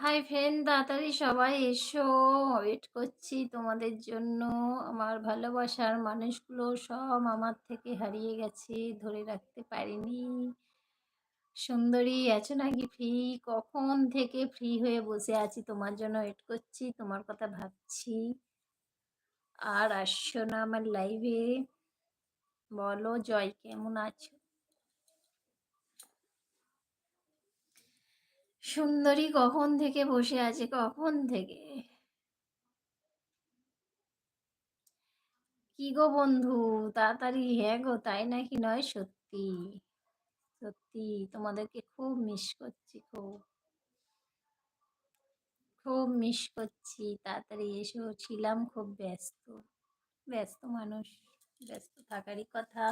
Hi friend তাড়াতাড়ি সবাই এসো। ওয়েট করছি তোমাদের জন্য। আমার ভালোবাসার মানুষগুলো সব আমার থেকে হারিয়ে গেছে, ধরে রাখতে পারিনি। সুন্দরী, আছো নাকি ফ্রি কখন থেকে ফ্রি হয়ে বসে আছি তোমার জন্য ওয়েট করছি, তোমার কথা ভাবছি। আর আসছো না আমার লাইভে বলো, জয়, কেমন আছো? সুন্দরী কখন থেকে বসে আছে, কখন থেকে? কি গো বন্ধু, তাড়াতাড়ি হ্যাঁ গো, তাই নাকি নয় সত্যি? সত্যি, তোমাদেরকে খুব মিস করছি, খুব। খুব মিস করছি, তাড়াতাড়ি এসো, ছিলাম খুব ব্যস্ত। ব্যস্ত মানুষ, ব্যস্ত থাকারই কথা।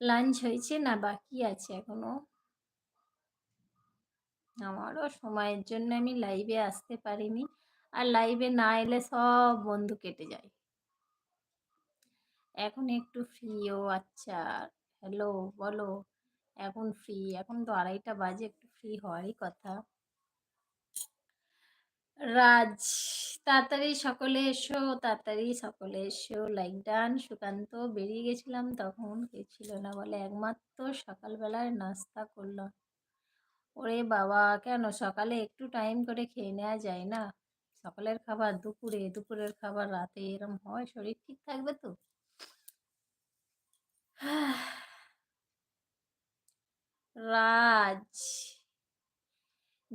লাঞ্চ হয়েছে না বাকি আছে এখনও? আমারও সময়ের জন্য আমি লাইভে আসতে পারিনি। আর লাইভে না এলে সব বন্ধু কেটে যায়। এখন একটু ফ্রি ও আচ্ছা হ্যালো বলো, এখন ফ্রি এখন তো আড়াইটা বাজে, একটু ফ্রি হওয়ারই কথা। রাজ, তাড়াতাড়ি সকলে এসো, তাড়াতাড়ি সকলে এসো। লাইক ডান সুকান্ত, বেরিয়ে গেছিলাম, তখন কে ছিল না বলে। একমাত্র সকালবেলায় নাস্তা করলাম। ওরে বাবা, কেন? সকালে একটু টাইম করে খেয়ে নেওয়া যায় না? সকালের খাবার দুপুরে, দুপুরের খাবার রাতে এরম হয়? শরীর ঠিক থাকবে তো? রাজ,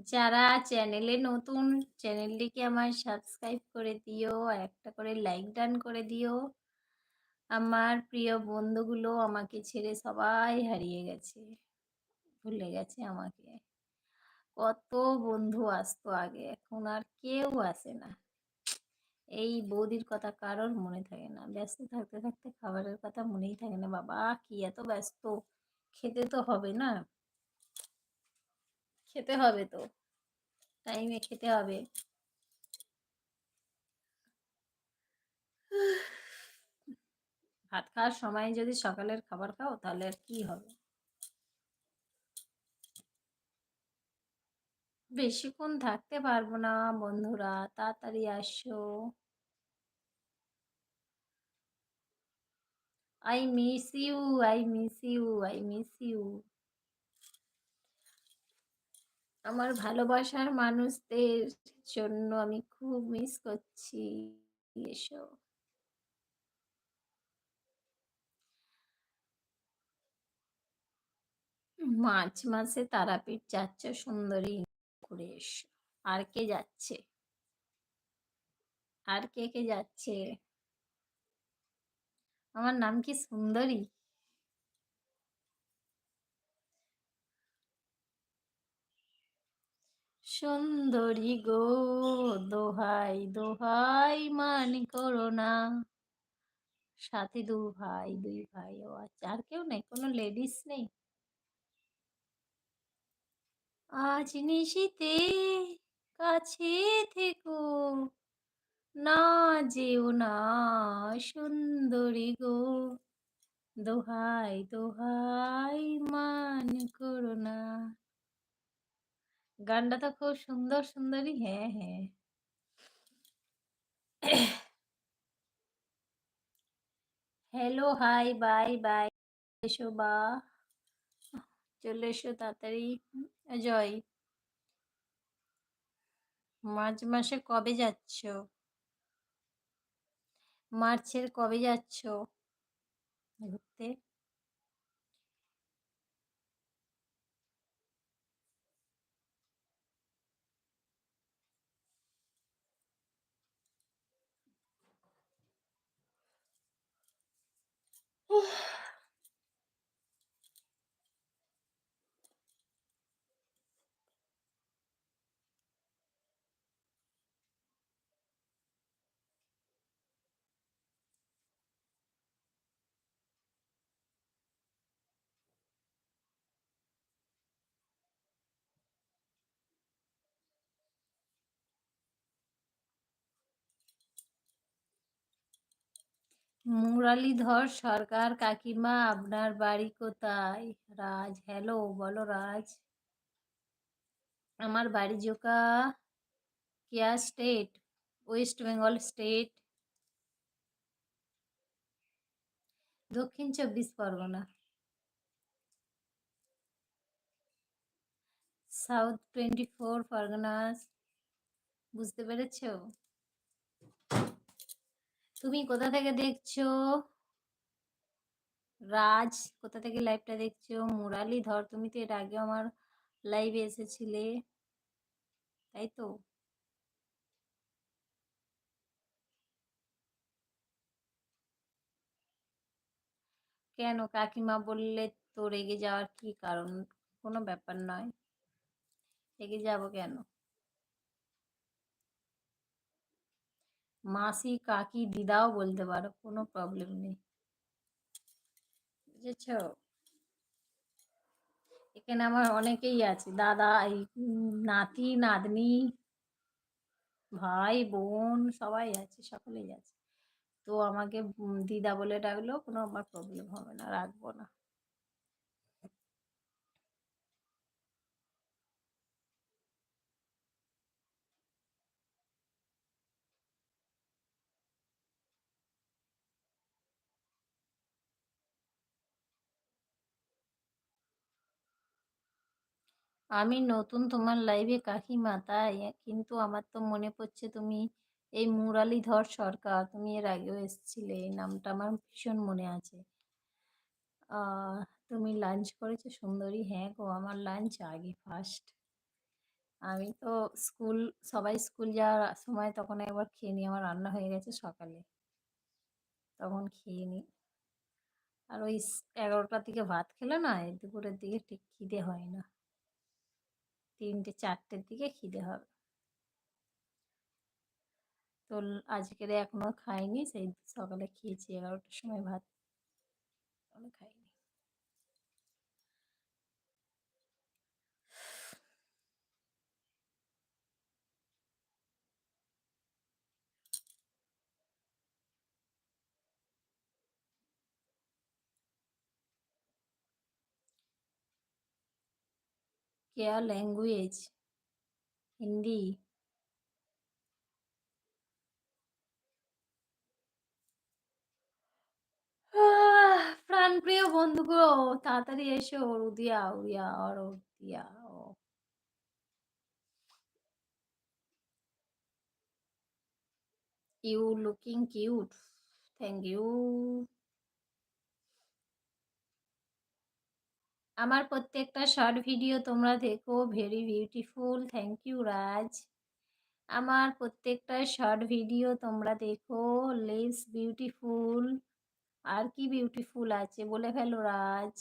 যারা চ্যানেলে নতুন চ্যানেলটিকে আমার সাবস্ক্রাইব করে দিও, একটা করে লাইক ডান করে দিও। আমার প্রিয় বন্ধুগুলো আমাকে ছেড়ে সবাই হারিয়ে গেছে, ভুলে গেছে আমাকে। কত বন্ধু আসতো আগে, এখন আর কেউ আসে না। এই বৌদির কথা কারোর মনে থাকে না। ব্যস্ত থাকতে থাকতে খাবারের কথা মনেই থাকে না। বাবা, কি এত ব্যস্ত। খেতে তো হবে না। খেতে হবে তো। টাইমে খেতে হবে। ভাত খাওয়ার সময় যদি সকালের খাবার খাও, তাহলে আর কি হবে? বেশিক্ষণ থাকতে পারব না, বন্ধুরা, তাড়াতাড়ি আসো। I miss you I miss you I miss you আমার ভালোবাসার মানুষদের জন্য আমি খুব মিস করছি, এসো। মার্চ মাসে তারাপীঠ যাচ্ছে, সুন্দরী। ঘুরে এসো। আর কে যাচ্ছে? আর কে কে যাচ্ছে? আমার নাম কি সুন্দরী? সুন্দরী গো, দোহাই দোহাই মান করো না। সাথে দু ভাই, দুই ভাই, ও আচ্ছা আর কেউ নেই? কোনো লেডিস নেই? আজ নিশিতে কাছে থেকো। না যেও না সুন্দরী গো। দোহাই দোহাই মান করো না। গানটা তো খুব সুন্দর, সুন্দরী হ্যাঁ হ্যাঁ। হ্যালো হাই বাই বাই বা। চলে এসো তাড়াতাড়ি জয়। মার্চ মাসে কবে যাচ্ছ? মার্চের কবে যাচ্ছ ঘুরতে? মুরালীধর সরকার কাকিমা, আপনার বাড়ি কোথায়? রাজ হ্যালো বলো রাজ। আমার বাড়ি জোকা, কেয়া state West Bengal state Dakshin Chabbish Pargana. South twenty four Parganas বুঝতে পেরেছ? তুমি কোথা থেকে দেখছ? রাজ, কোথা থেকে লাইভটা দেখছ? মুরালি, ধর তুমি তো এর আগে আমার লাইভে এসেছিলে। তাই তো? কেন কাকিমা বললে তো রেগে যাওয়ার কি কারণ? কোনো ব্যাপার নয়। রেগে যাব কেন? মাসি, কাকি, দিদাও বলতে পারো, কোনো প্রবলেম নেই। বুঝেছ? এখানে আমার অনেকেই আছে, দাদা, এই নাতি, নাতনি, ভাই, বোন, সবাই আছে, সকলেই আছে। তো আমাকে দিদা বলে ডাকলেও কোনো আমার প্রবলেম হবে না, রাখব না। আমি নতুন তোমার লাইভে কাকিমা, তাই? কিন্তু আমার তো মনে পড়ছে তুমি এই মুরালিধর সরকার, তুমি এর আগেও এসেছিলে, এই নামটা আমার ভীষণ মনে আছে। তুমি লাঞ্চ করেছ, সুন্দরী হ্যাঁ গো, আমার লাঞ্চ আগে ফার্স্ট আমি তো স্কুল সবাই স্কুল যাওয়ার সময় তখন একবার খেয়ে নিই, আমার রান্না হয়ে গেছে সকালে। তখন খেয়ে নিই। আর ওই এগারোটার দিকে ভাত খেলে না দুপুরের দিকে ঠিক খিদে হয় না। তিনটে চারটের দিকে খিদে হবে। তো আজকের এখনও খাইনি, সেই সকালে খেয়েছি এগারোটার সময় ভাত। খাইনি। क्या लैंग्वेज हिंदी প্রাণপ্রিয় বন্ধুগো তাড়াতাড়ি এসো উদিয়া উদিয়া আর Udiya you looking cute thank you আমার প্রত্যেকটা শর্ট ভিডিও তোমরা দেখো। Very beautiful thank you Raj আমার প্রত্যেকটা শর্ট ভিডিও তোমরা দেখো। লেস বিউটিফুল আর কি বিউটিফুল আছে বলে ফেলো রাজ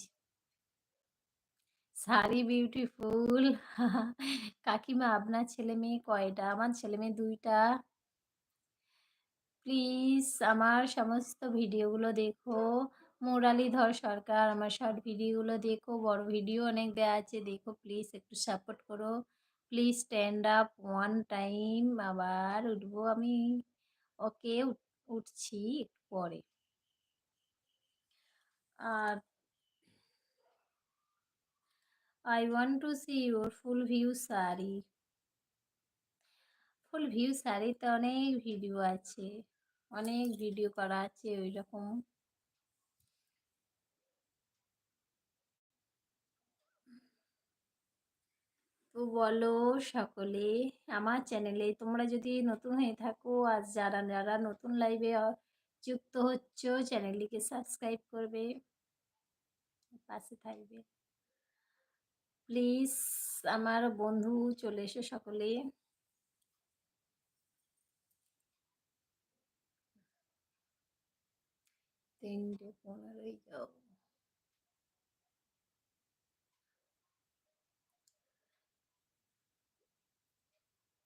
শাড়ি বিউটিফুল কাকিমা, আপনার ছেলে মেয়ে কয়টা? আমার ছেলে মেয়ে দুইটা। প্লিজ আমার সমস্ত ভিডিওগুলো দেখো। মুরালিধর সরকার, আমার শর্ট ভিডিওগুলো দেখো, বড় ভিডিও অনেক দেওয়া আছে, দেখো প্লিজ একটু সাপোর্ট করো। Please stand up one time আবার উঠবো আমি। ওকে উঠছি পরে। আর I want to see your full view sari. Full view শাড়িতে অনেক ভিডিও আছে, অনেক ভিডিও করা আছে ওই রকম বলো সকলে, আমার চ্যানেলে তোমরা যদি নতুন হয়ে থাকো, আর যারা যারা নতুন লাইভে যুক্ত হচ্ছ চ্যানেলটিকে সাবস্ক্রাইব করবে, পাশে থাকবে। প্লিজ আমার বন্ধু চলে এসো সকলে। তিনটে যাও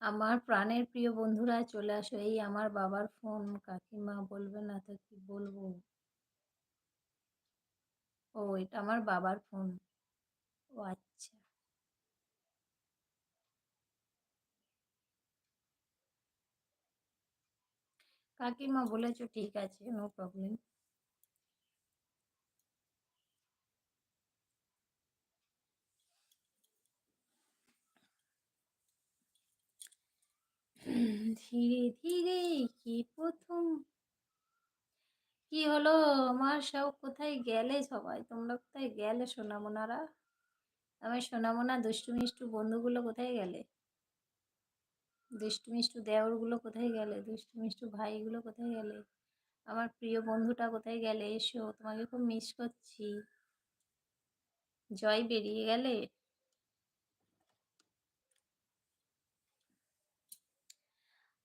আমার প্রাণের প্রিয় বন্ধুরা, চলে আসো। এই আমার বাবার ফোন। কাকিমা বলবে না তো কি বলব? ও, এটা আমার বাবার ফোন। ও আচ্ছা। কাকিমা বলেছ, ঠিক আছে নো প্রবলেম ধীরে ধীরে কি প্রথম? কি হলো? আমার সব কোথায় গেলে সবাই? তোমরা কোথায় গেলে, সোনামোনারা? আমার সোনামোনা, দুষ্টু মিষ্টু বন্ধুগুলো কোথায় গেলে? দুষ্টু মিষ্টু দেওরগুলো কোথায় গেলে? দুষ্টু মিষ্টু ভাইগুলো কোথায় গেলে? আমার প্রিয় বন্ধুটা কোথায় গেলে? এসো, তোমাকে খুব মিস করছি। জয় বেরিয়ে গেলে?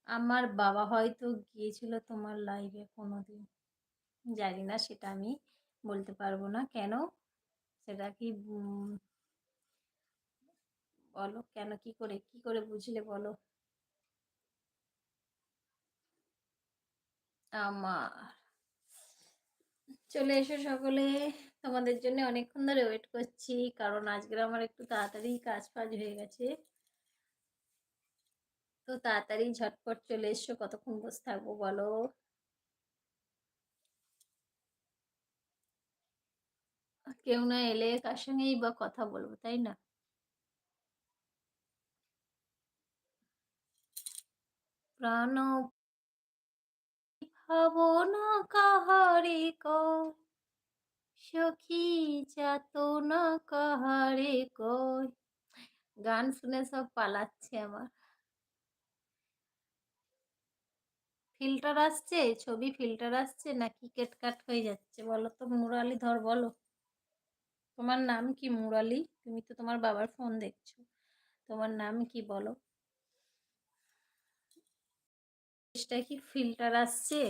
আমার বাবা হয়তো গিয়েছিল তোমার লাইভে কোনোদিন। জানি না, সেটা আমি বলতে পারব না। কেন? সেটা কি বলো, কেন, কি করে কি করে বুঝলে বলো? আমার। চলে এসো সকলে। তোমাদের জন্য অনেকক্ষণ ধরে ওয়েট করছি, কারণ আজকের আমার একটু তাড়াতাড়ি কাজ ফাজ হয়ে গেছে। তো তাড়াতাড়ি ঝটপট চলে এসো, কতক্ষণ বসে থাকব বলো? কেউ না এলে কার সঙ্গেই বা কথা বলব, তাই না? প্রাণ ভাবনা কাহারে কয় সখী যাত না কাহারে কয় গান শুনে সব পালাচ্ছে আমার। ফিল্টার আসছে? ছবি ফিল্টার আসছে নাকি কেটকাট হয়ে যাচ্ছে? বলো তো মুরালি, ধর বলো। তোমার নাম কি মুরালি? তুমি তো তোমার বাবার ফোন দেখছ। তোমার নাম কি বলো? এটা কি ফিল্টার আসছে?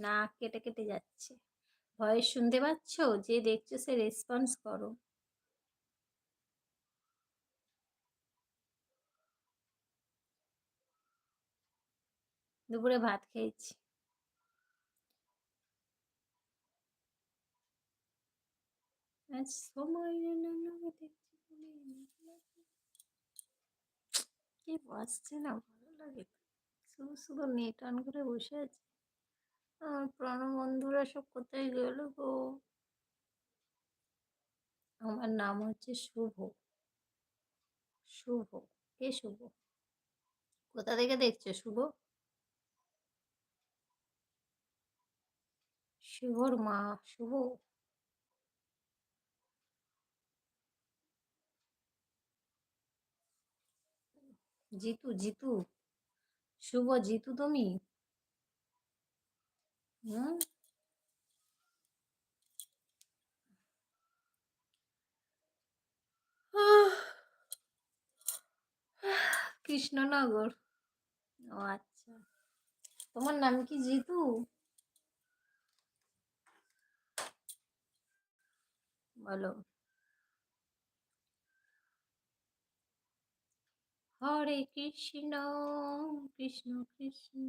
না, কেটে কেটে যাচ্ছে। ভয়েস শুনতে পাচ্ছ? যে দেখছ সে রেসপন্স করো। দুপুরে ভাত খেয়েছি। আজ সময় কি বাসছে না ভালো লাগে শুধু শুধু নেট অন করে বসে আছে। আমার প্রাণ বন্ধুরা সব কোথায় গেল গো? আমার নাম হচ্ছে শুভ। শুভ। কে শুভ? কোথা থেকে দেখছ শুভ? শুভর মা শুভ জিতু জিতু শুভ জিতু তুমি হুম কৃষ্ণনগর ও আচ্ছা তোমার নাম কি জিতু বলো হরে কৃষ্ণ কৃষ্ণ কৃষ্ণ।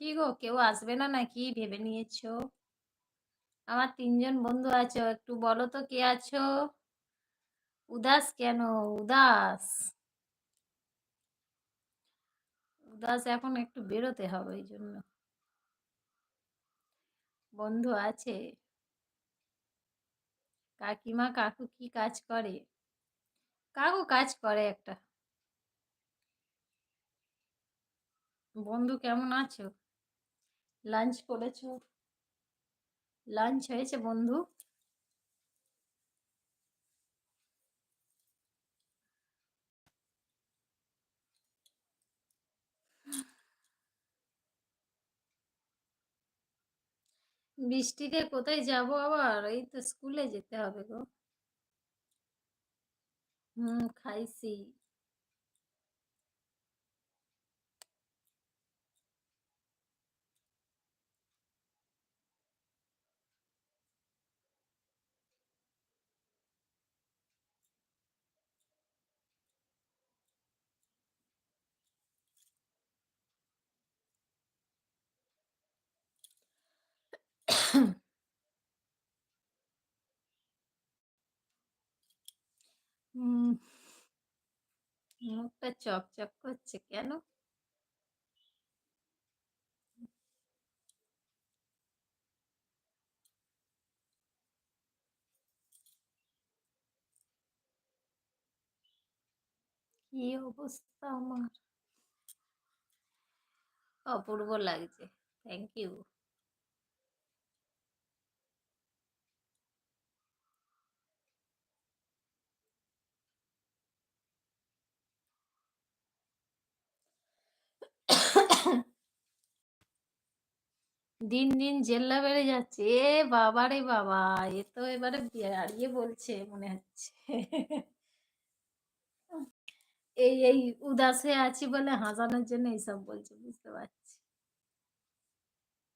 কি গো, কেউ আসবে না নাকি? ভেবে নিয়েছো? আমার তিনজন বন্ধু আছো, একটু বলো তো কে আছো? উদাস কেন? উদাস। উদাস এখন একটু বেরোতে হবে ওই জন্য। বন্ধু আছে। কাকিমা, কাকু কি কাজ করে? কাকু কাজ করে একটা। বন্ধু কেমন আছো? লাঞ্চ করেছ? লাঞ্চ হয়েছে বন্ধু? বৃষ্টিতে কোথায় যাব আবার? এই তো স্কুলে যেতে হবে গো। হুম খাইছি হুম মুখটা চকচক করছে কেন? কি অবস্থা আমার? অপূর্ব লাগছে থ্যাংক ইউ দিন দিন জেল্লা বেড়ে যাচ্ছে। এ বাবা রে বাবা, এ তো এবারে দাঁড়িয়ে বলছে মনে হচ্ছে। এই এই উদাসে আছি বলে হাসানোর জন্য এইসব বলছে, বুঝতে পারছি।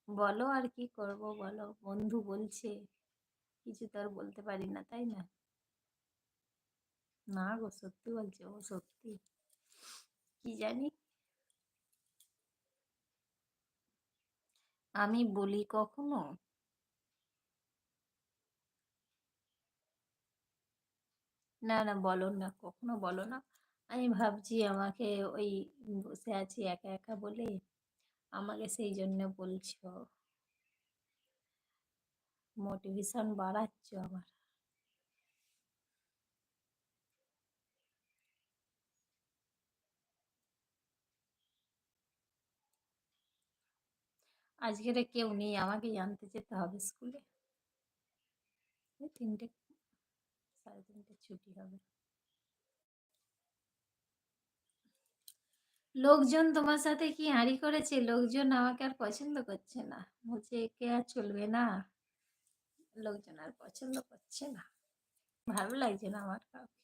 বলো আর কি করব বলো, বন্ধু বলছে। কিছু তো আর বলতে পারি না, তাই না? না গো, সত্যি বলছে ও সত্যি। কি জানি আমি বলি কখনো? না না, বলো না, কখনো বলো না। আমি ভাবছি আমাকে ওই বসে আছি একা একা বলে আমাকে সেই জন্য বলছো। মোটিভেশন বাড়াচ্ছ আমার। আজকের কেউ নেই আমাকে জানতে যেতে হবে স্কুলে। তিনটে, সাড়ে তিনটে ছুটি হবে। লোকজন তোমার সাথে কি হাঁড়ি করেছে? লোকজন আমাকে আর পছন্দ করছে না। বলছে, একে আর চলবে না। লোকজন আর পছন্দ করছে না। ভালো লাগছে না আমার কাউকে।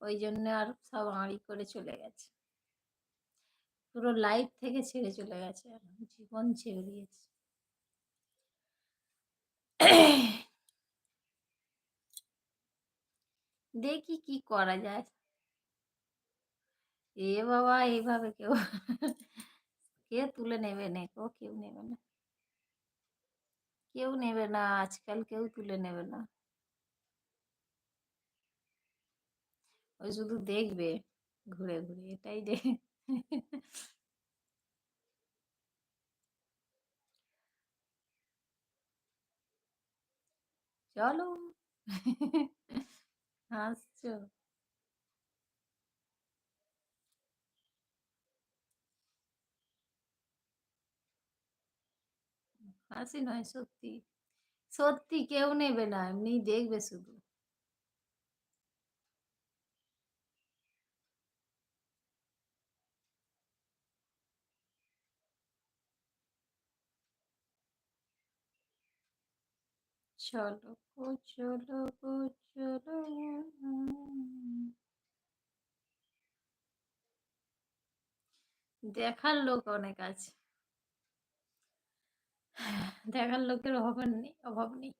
ওই জন্য আর সব আড়ি করে চলে গেছে। পুরো লাইফ থেকে ছেড়ে চলে গেছে জীবন ছেড়ে দিয়েছে। দেখি কি করা যায়। এ বাবা এইভাবে কেউ কে তুলে নেবে না কেউ কেউ নেবে না। কেউ নেবে না, আজকাল কেউ তুলে নেবে না। ওই শুধু দেখবে ঘুরে ঘুরে, এটাই দেখ চলো হাসছো হাসি নয় সত্যি সত্যি কেউ নেবে না এমনি দেখবে শুধু চলো গো চলো গো, চলো দেখার লোক অনেক আছে দেখার লোকের অভাব নেই অভাব নেই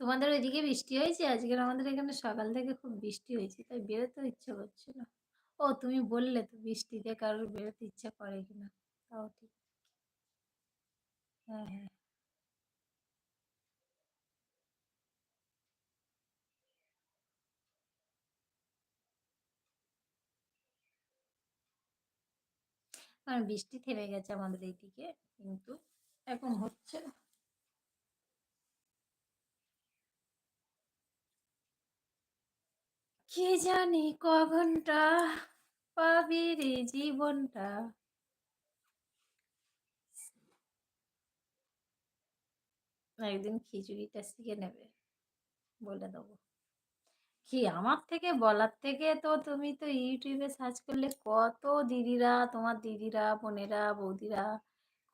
তোমাদের ওইদিকে বৃষ্টি হয়েছে? আজকের আমাদের এখানে সকাল থেকে খুব বৃষ্টি হয়েছে। তাই বেরোতেও ইচ্ছা করছে না। ও তুমি বললে তো বৃষ্টিতে কারোর বেরোতে ইচ্ছা করে কিনা। তাও ঠিক। হ্যাঁ, হ্যাঁ। কারণ বৃষ্টি থেমে গেছে আমাদের এইদিকে কিন্তু এখন হচ্ছে কে জানে ক ঘণ্টা রে জীবনটা? একদিন খিচুড়িটা শিখে নেবে, বলে দেবো। কি, আমার থেকে বলার থেকে তো তুমি তো ইউটিউবে সার্চ করলে কত দিদিরা, তোমার দিদিরা, বোনেরা, বৌদিরা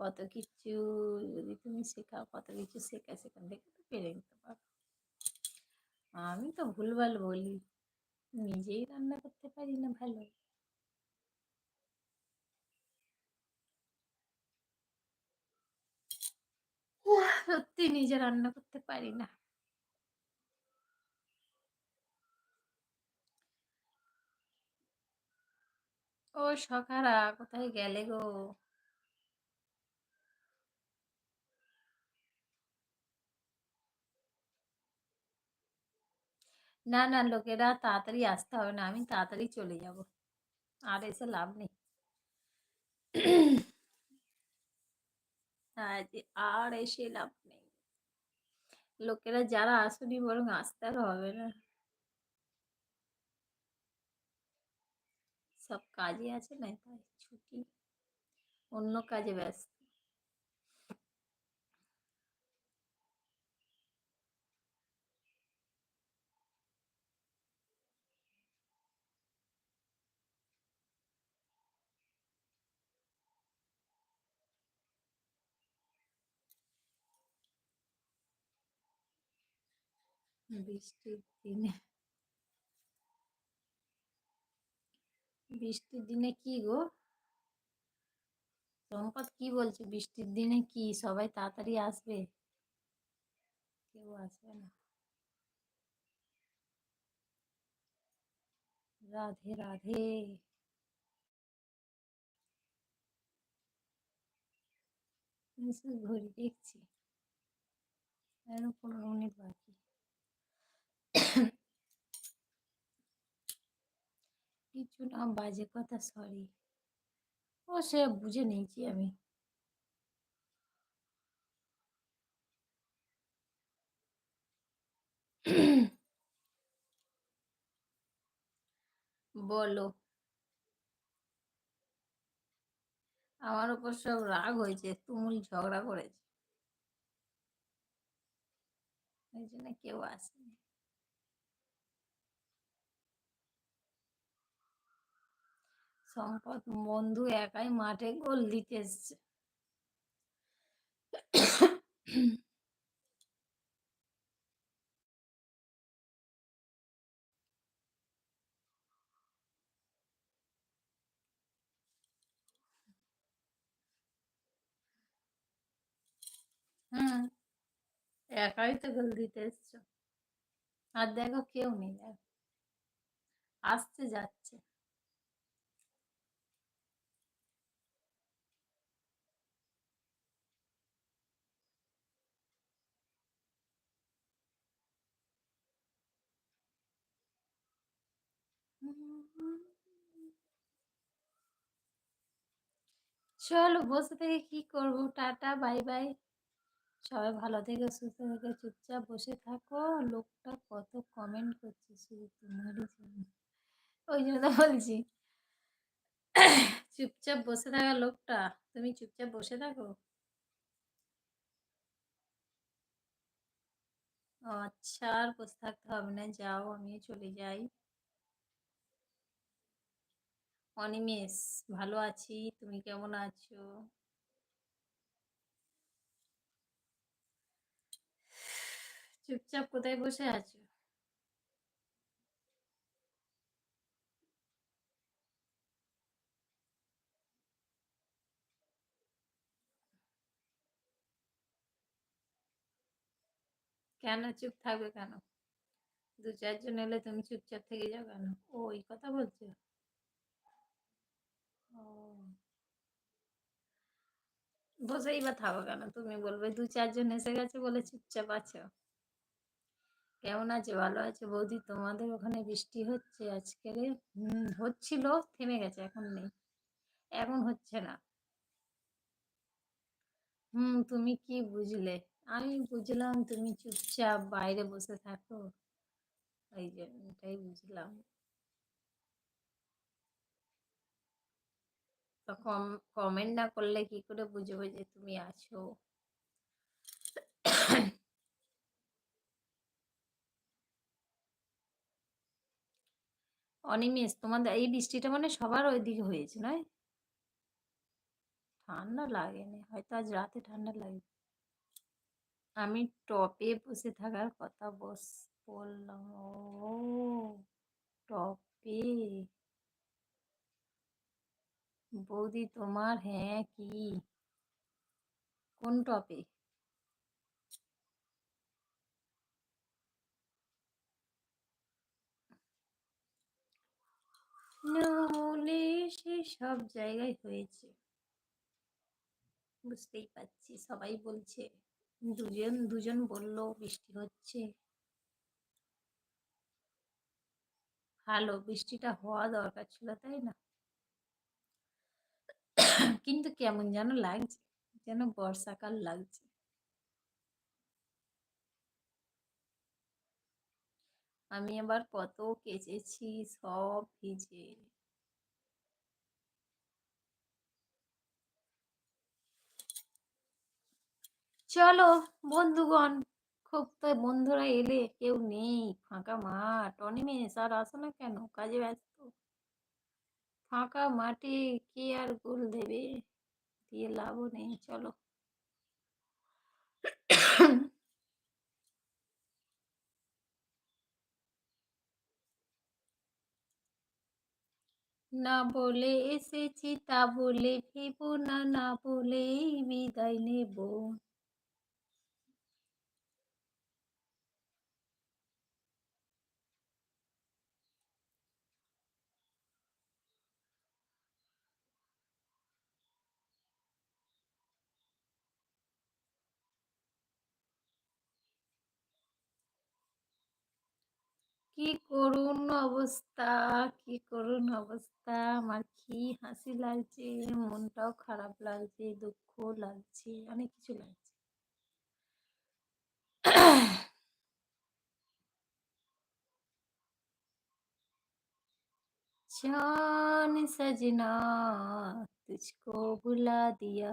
কত কিছু যদি তুমি শেখাও, কত কিছু শেখা সেখান থেকে তো পেরে নিতে পারো। আমি তো ভুলভাল বলি। নিজেই রান্না করতে পারি না ভালো? সত্যি নিজে রান্না করতে পারি না। ও সখারা, কোথায় গেলে গো? না না, লোকেরা তাড়াতাড়ি আসতে হবে না, আমি তাড়াতাড়ি চলে যাব। আর এসে লাভ নেই। আজ আর এসে লাভ নেই। লোকেরা যারা আসুনি বরং আসতে আর হবে না। সব কাজে আছে না তাই, ছুটি। অন্য কাজে ব্যস্ত। বৃষ্টির দিনে। বৃষ্টির দিনে কি গো? সম্পদ কি বলছে? বৃষ্টির দিনে কি? সবাই তাড়াতাড়ি আসবে? কেউ আসবে না। রাধে রাধে। ঘড়ি দেখছি। পনেরো মিনিট বাকি। কিছু না, বাজে কথা সরি ও, সে বুঝে নিয়েছি আমি। বলো। আমার উপর সব রাগ হয়েছে, তুমুল ঝগড়া করেছে। ওই জন্য কেউ আসেনি। সম্পদ বন্ধু একাই মাঠে গোল দিতে এসছে। একাই তো গোল দিতে এসছো। আর দেখো কেউ নেই আসছে, যাচ্ছে। চলো বসে থেকে কি করব? Tata, bye bye. সবাই ভালো থেকে, সুস্থ থেকে, চুপচাপ বসে থাকো। লোকটা কত কমেন্ট করছে শুধু তোমারই জন্য। ওই জন্য বলছি, চুপচাপ বসে থাকা লোকটা, তুমি চুপচাপ বসে থাকো? আচ্ছা আর বসে থাকতে হবে না, যাও, আমিও চলে যাই। অনিমেষ ভালো আছি। তুমি কেমন আছো? চুপচাপ কোথায় বসে আছো? কেন চুপ থাকবে কেন? দু চারজন এলে তুমি চুপচাপ থেকে যাও কেন? ও ওই কথা বলছো? বসেই বা থাকো কেন? তুমি বলবে, দু চারজন এসে গেছে বলে চুপচাপ আছো। কেমন আছে? ভালো আছে? বৌদি, তোমাদের ওখানে বৃষ্টি হচ্ছে আজকের হুম, হচ্ছিল, থেমে গেছে, এখন নেই। এখন হচ্ছে না। হুম, তুমি কি বুঝলে? আমি বুঝলাম তুমি চুপচাপ বাইরে বসে থাকো। ওই জন্য এটাই বুঝলাম। তো কম কমেন্ট না করলে কি করে বুঝব যে তুমি আছো? অনিমেষ, তোমাদের এই বৃষ্টিটা মানে সবার ওইদিকে হয়েছে, নয়? ঠান্ডা লাগেনি, হয়তো আজ রাতে ঠান্ডা লাগে। আমি টপে বসে থাকার কথা বস, বললাম, ও, টপে? বৌদি তোমার হ্যাঁ কি? কোন টপে হলে সে সব জায়গায় হয়েছে। বুঝতেই পারছি, সবাই বলছে, দুজন দুজন বলল, বৃষ্টি হচ্ছে। ভালো, বৃষ্টিটা হওয়া দরকার ছিল, তাই না? কিন্তু কেমন যেন লাগছে, যেন বর্ষাকাল লাগছে। আমি আবার কত কেচেছি, সব ভিজে। চলো বন্ধুগণ, খুব তো বন্ধুরা এলে কেউ নেই, ফাঁকা মাঠ অনিমেষ আর আসো না কেন? কাজে ব্যস্ত। ফাঁকা মাঠে কে আর গোল দেবে? দিয়ে লাভও নেই, চলো। না বলে এসেছি তা বলে ভেবো না না বলেই বিদায় নেব। কি করুন অবস্থা কি করুন অবস্থা আমার কি হাসি লাগছে মনটাও খারাপ লাগছে দুঃখ লাগছে অনেক কিছু লাগছে चान सजना तुझको बुला दिया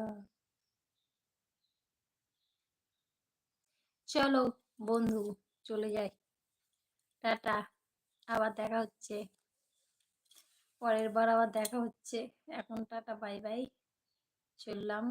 চলো বন্ধু চলে যাই টাটা আবার দেখা হচ্ছে। পরের বার আবার দেখা হচ্ছে। এখন টাটা বাই বাই। চললাম।